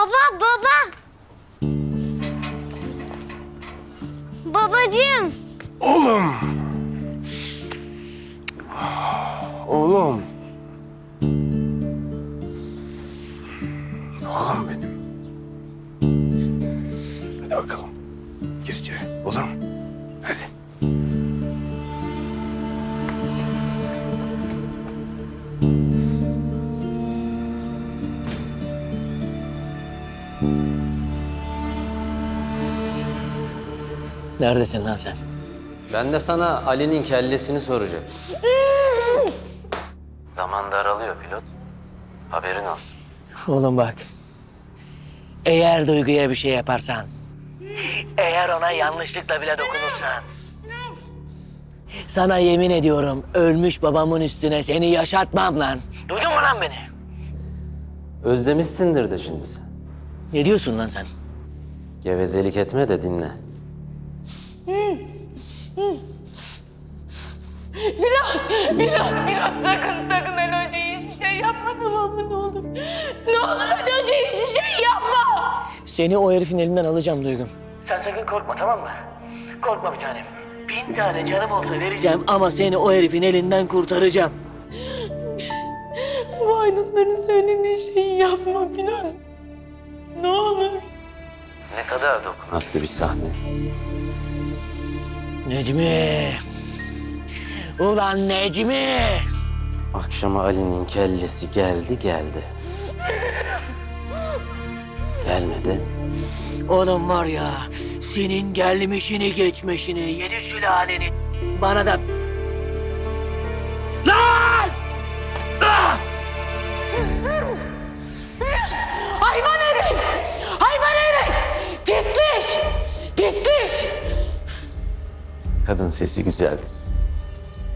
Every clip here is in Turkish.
Baba baba. Babacığım. Oğlum. Oğlum. Oğlum benim. Hadi bakalım. Gir içeri. Olur mu? Neredesin lan sen? Ben de sana Ali'nin kellesini soracağım. Zaman daralıyor pilot. Haberin olsun. Oğlum bak. Eğer duyguya bir şey yaparsan, eğer ona yanlışlıkla bile dokunursan, sana yemin ediyorum ölmüş babamın üstüne seni yaşatmam lan. Duydun mu lan beni? Özlemişsindir de şimdi sen. Ne diyorsun lan sen? Gevezelik etme de dinle. Biraz, biraz sakın sakın El Hoca'ya hiçbir şey yapma tamam mı ne olur. Ne olur El Hoca'ya hiçbir şey yapma. Seni o herifin elinden alacağım Duygum. Sen sakın korkma tamam mı? Korkma bir tanem. Bin tane canım olsa vereceğim ama seni o herifin elinden kurtaracağım. Bu aydınların söylediği şeyi yapma Bilal. Ne olur. Ne kadar dokunaklı bir sahne. Necmi! Ulan Necmi! Akşama Ali'nin kellesi geldi geldi. Gelmedi. Oğlum var ya, senin gelmişini geçmişini, yedi sülaleni bana da... Kadın sesi güzeldir.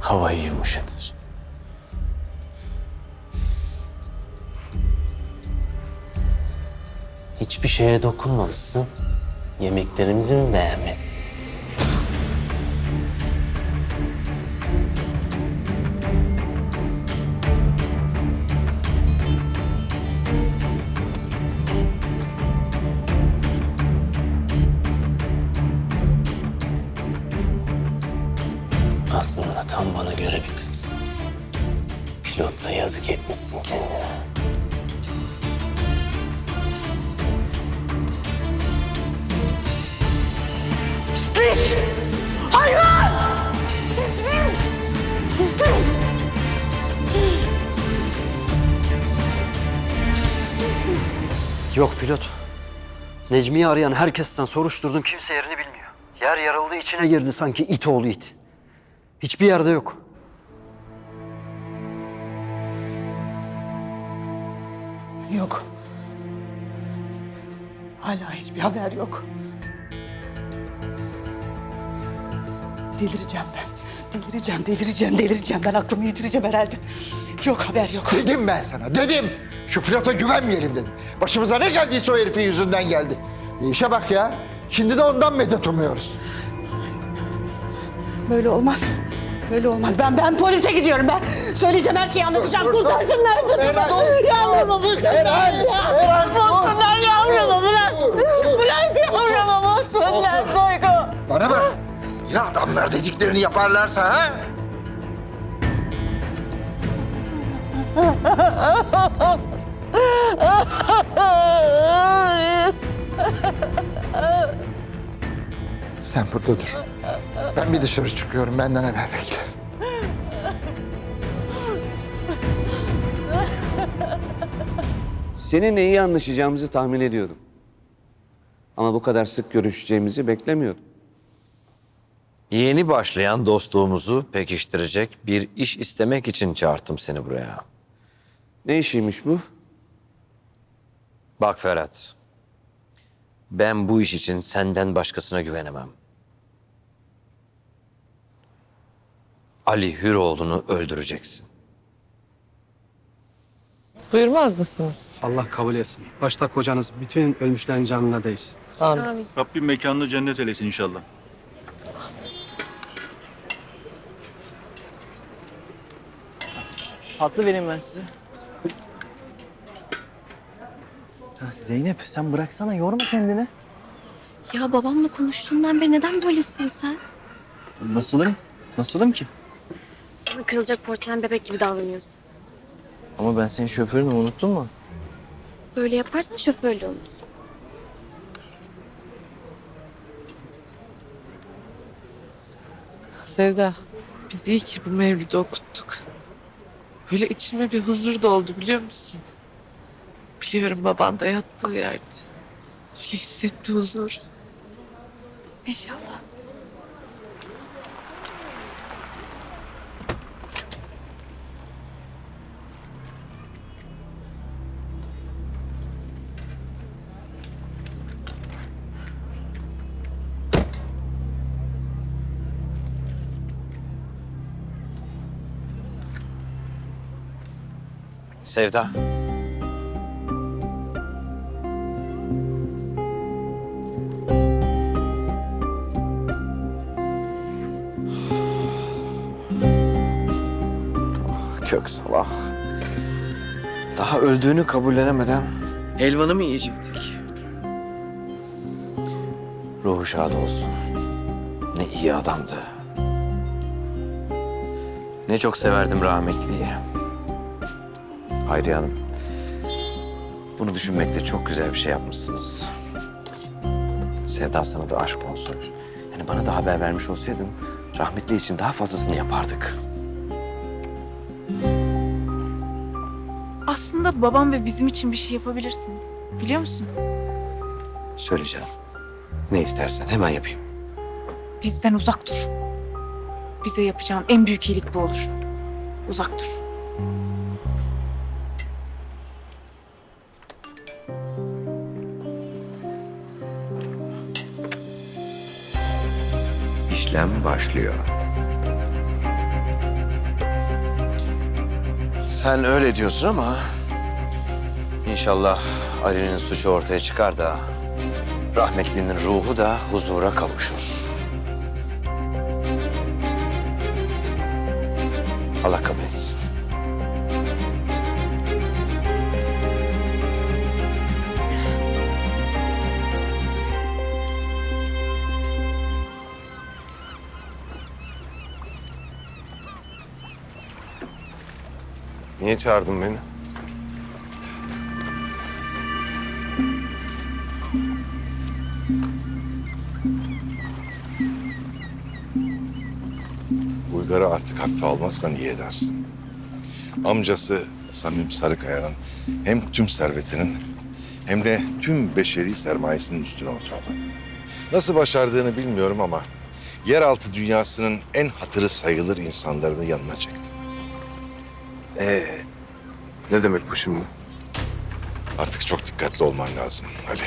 Havayı yumuşatır. Hiçbir şeye dokunmamışsın. Yemeklerimizi mi beğenmedin? Tam bana göre bir kız. Pilotla yazık etmişsin kendine. Pislik! Hayvan! Pislik! Pislik! Yok pilot. Necmi'yi arayan herkesten soruşturdum kimse yerini bilmiyor. Yer yarıldı içine girdi sanki it oğlu it. Hiçbir yerde yok. Yok. Hala hiçbir haber yok. Delireceğim ben. Delireceğim, delireceğim, delireceğim. Ben aklımı yitireceğim herhalde. Yok haber yok. Dedim ben sana, dedim. Şu pilota güvenmeyelim dedim. Başımıza ne geldiyse o herifin yüzünden geldi. E işe bak ya. Şimdi de ondan medet umuyoruz. Böyle olmaz. Böyle olmaz. Ben ben polise gidiyorum ben. Söyleyeceğim her şeyi anlatacağım. Dur, dur, dur. Kurtarsınlar kızımı. Yavrumu bulsunlar. Eren. Eren. Bulsunlar yavrumu bırak. Bırak yavrumu bulsunlar. Duygu. Bana bak. Ya adamlar dediklerini yaparlarsa ha? Sen burada dur. Ben bir dışarı çıkıyorum. Benden haber bekle. Seninle iyi anlaşacağımızı tahmin ediyordum. Ama bu kadar sık görüşeceğimizi beklemiyordum. Yeni başlayan dostluğumuzu pekiştirecek bir iş istemek için çağırttım seni buraya. Ne işiymiş bu? Bak Ferhat, ben bu iş için senden başkasına güvenemem. Ali Hüroğlu'nu öldüreceksin. Buyurmaz mısınız? Allah kabul etsin. Başta kocanız bütün ölmüşlerin canına değsin. Amin. Rabbim mekanını cennet eylesin inşallah. Tatlı vereyim ben size. Zeynep sen bıraksana yorma kendini. Ya babamla konuştuğundan beri neden böylesin sen? Nasılım? Nasılım ki? Kırılacak porselen bebek gibi davranıyorsun. Ama ben senin şoförünü unuttun mu? Böyle yaparsan şoförlüğü unut. Sevda, biz iyi ki bu mevlütü okuttuk. Böyle içime bir huzur doldu biliyor musun? Biliyorum baban da yattığı yerde. Öyle hissetti huzur. İnşallah. Sevda. Kök salak. Daha öldüğünü kabullenemeden helvanı mı yiyecektik? Ruhu şad olsun. Ne iyi adamdı. Ne çok severdim rahmetliyi. Hayriye Hanım. Bunu düşünmekte çok güzel bir şey yapmışsınız. Sevda sana da aşk olsun. Yani bana da haber vermiş olsaydın rahmetli için daha fazlasını yapardık. Aslında babam ve bizim için bir şey yapabilirsin. Biliyor musun? Söyleyeceğim. Ne istersen hemen yapayım. Bizden uzak dur. Bize yapacağın en büyük iyilik bu olur. Uzak dur. İşlem başlıyor. Sen öyle diyorsun ama inşallah Ali'nin suçu ortaya çıkar da rahmetlinin ruhu da huzura kavuşur. Allah kabul etsin. Niye çağırdın beni? Uygar'ı artık hafife almazsan iyi edersin. Amcası Samim Sarıkaya'nın hem tüm servetinin hem de tüm beşeri sermayesinin üstüne oturdu. Nasıl başardığını bilmiyorum ama yeraltı dünyasının en hatırı sayılır insanlarını yanına çekti. Ee, ne demek bu şimdi? Artık çok dikkatli olman lazım Ali.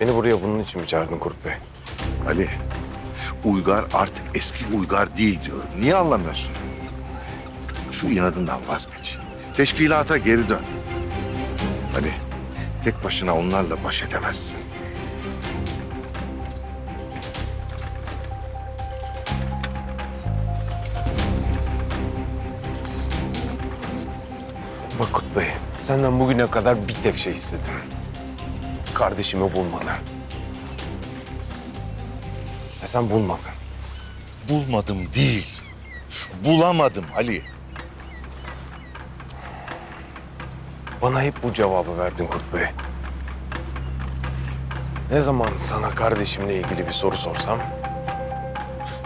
Beni buraya bunun için mi çağırdın Kurt Bey? Ali, Uygar artık eski Uygar değil diyorum. Niye anlamıyorsun? Şu inadından vazgeç. Teşkilata geri dön. Ali, tek başına onlarla baş edemezsin. Bak Kurt Bey, senden bugüne kadar bir tek şey istedim. Kardeşimi bulmanı. Ve sen bulmadın. Bulmadım değil. Bulamadım Ali. Bana hep bu cevabı verdin Kurt Bey. Ne zaman sana kardeşimle ilgili bir soru sorsam...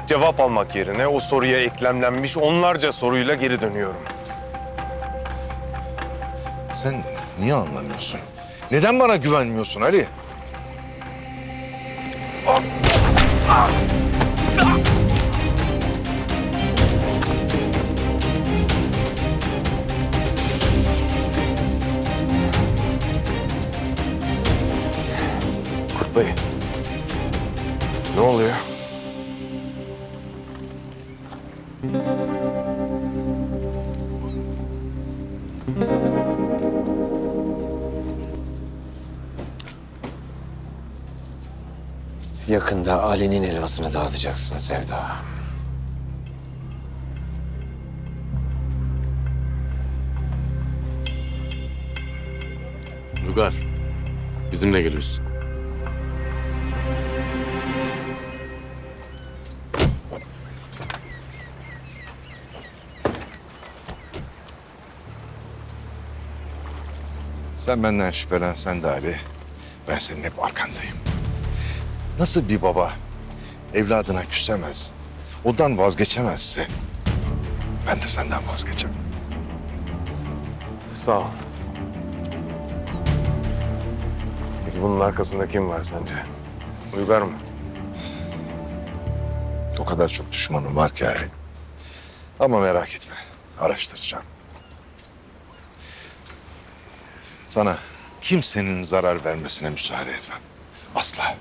...cevap almak yerine o soruya eklemlenmiş onlarca soruyla geri dönüyorum. Sen niye anlamıyorsun? Neden bana güvenmiyorsun Ali? Kurt Bey, ne oluyor? Yakında Ali'nin helvasını dağıtacaksın Sevda. Uygar, bizimle geliyorsun. Sen benden şüphelensen de Ali, ben senin hep arkandayım. Nasıl bir baba evladına küsemez, ondan vazgeçemezse ben de senden vazgeçemem. Sağ ol. Peki bunun arkasında kim var sence? Uygar mı? O kadar çok düşmanım var ki Ali. Ama merak etme, araştıracağım. Sana kimsenin zarar vermesine müsaade etmem. Asla.